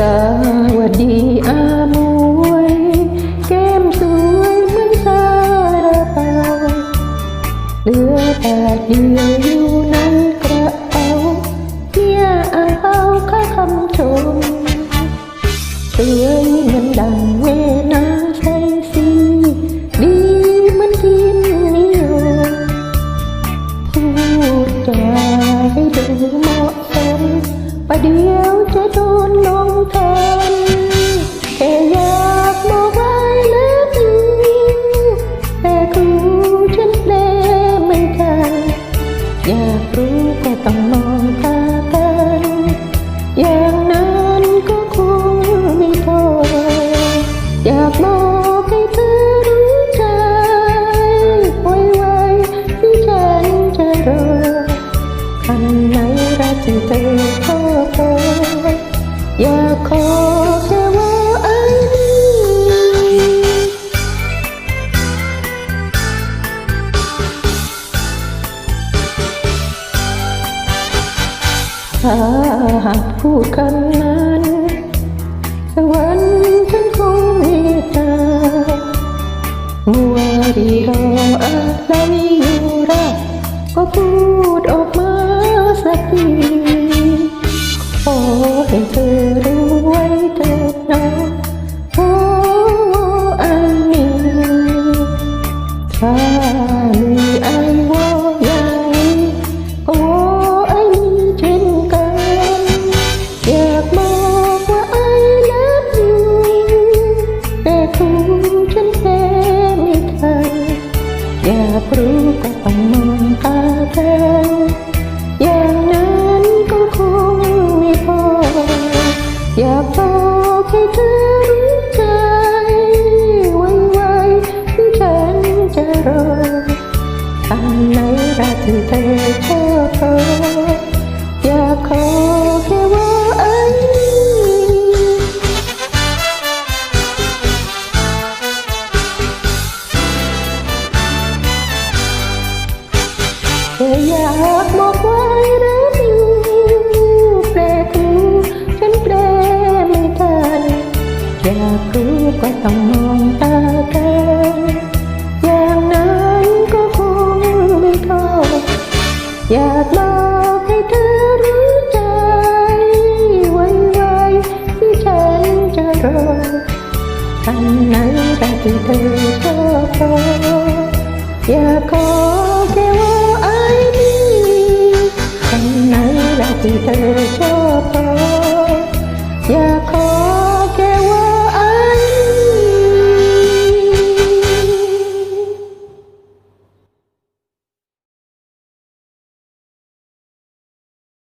สวัสดีอามวยแก้มสวยเหมือนซาลาเปาเหลือแต่เดียวอยู่ในกระเป๋าเนี่ยเอาค่าคำชมสวยเหมือนดังเวนาใช่สิดีเหมือนกินนิยมพูดจาให้ดูเหมาะสมประเดี๋ยวจะโดน ធនគេយកមកវាយលើគឺតែគូចិនដែរមិនខានយ៉ាព្រោះ ถ้าหากพูดคำนั้นสวรรค์ฉันคงเมตตามัวดีรออะไรอยู่รักก็พูดออกมาสักทีขอใรู้ก็ต้องมองตาเธออย่างนั้นก็คงไม่พอ อยากบอกให้เธอรู้ใจไว้ไว้ที่ฉันจะรออันไหนรักที่เธอชอบ อยากบอกไว้รักอยู่แปลกูฉันแปลไม่ทันอยากรู้ก็ต้องมองตากันอย่างนั้นก็คงไม่พออยากบอกให้เธอรู้ใจไว้ไว้ที่ฉันจะรออันไหนรักที่เธอชอบพออยากขอ ที่เธอชอบเขา